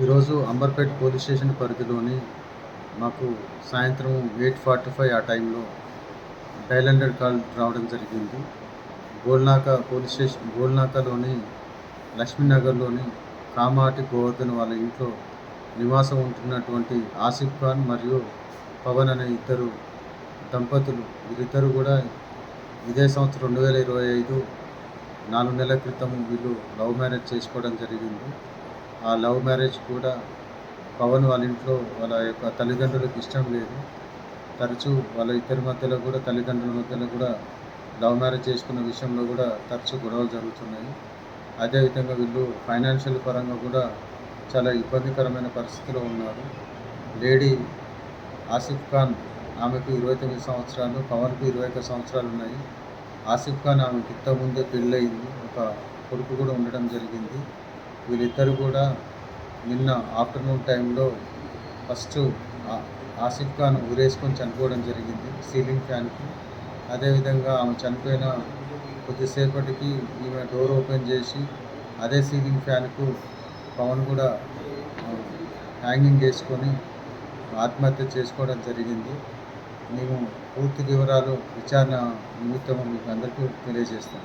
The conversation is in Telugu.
ఈరోజు అంబర్పేట్ పోలీస్ స్టేషన్ పరిధిలోని మాకు సాయంత్రం ఎయిట్ ఫార్టీ ఫైవ్ ఆ టైంలో డైల్ హండ్రెడ్ కాల్ రావడం జరిగింది. గోల్నాక పోలీస్ స్టేషన్ గోల్నాకలోని లక్ష్మీనగర్లోని కామాటి గోవర్ధన్ వాళ్ళ ఇంట్లో నివాసం ఉంటున్నటువంటి ఆసిఫ్ ఖాన్ మరియు పవన్ అనే ఇద్దరు దంపతులు వీరిద్దరు కూడా ఇదే సంవత్సరం రెండు వేల ఇరవై ఐదు నాలుగు నెలల క్రితం వీళ్ళు లవ్ మ్యారేజ్ చేసుకోవడం జరిగింది. ఆ లవ్ మ్యారేజ్ కూడా పవన్ వాళ్ళ ఇంట్లో వాళ్ళ యొక్క తల్లిదండ్రులకు ఇష్టం లేదు. తరచూ వాళ్ళ ఇద్దరి మధ్యలో కూడా తల్లిదండ్రుల మధ్యలో కూడా లవ్ మ్యారేజ్ చేసుకున్న విషయంలో కూడా తరచూ గొడవలు జరుగుతున్నాయి. అదేవిధంగా వీళ్ళు ఫైనాన్షియల్ పరంగా కూడా చాలా ఇబ్బందికరమైన పరిస్థితిలో ఉన్నారు. లేడీ ఆసిఫ్ ఖాన్ ఆమెకు ఇరవై తొమ్మిది సంవత్సరాలు పవన్కు ఇరవై ఒక్క సంవత్సరాలు ఉన్నాయి. ఆసిఫ్ ఖాన్ ఆమెకి ఇంతకుముందే పెళ్ళయింది. ఒక కొడుకు కూడా ఉండడం జరిగింది. వీళ్ళిద్దరు కూడా నిన్న ఆఫ్టర్నూన్ టైంలో ఫస్ట్ ఆసిఫ్ ఖాన్ ఊరేసుకొని చనిపోవడం జరిగింది సీలింగ్ ఫ్యాన్కి. అదేవిధంగా ఆమె చనిపోయిన కొద్దిసేపటికి ఈమె డోర్ ఓపెన్ చేసి అదే సీలింగ్ ఫ్యాన్కు పవన్ కూడా హ్యాంగింగ్ చేసుకొని ఆత్మహత్య చేసుకోవడం జరిగింది. మేము పూర్తి వివరాలు విచారణ నిమిత్తం మీకు అందరికీ తెలియజేస్తాం.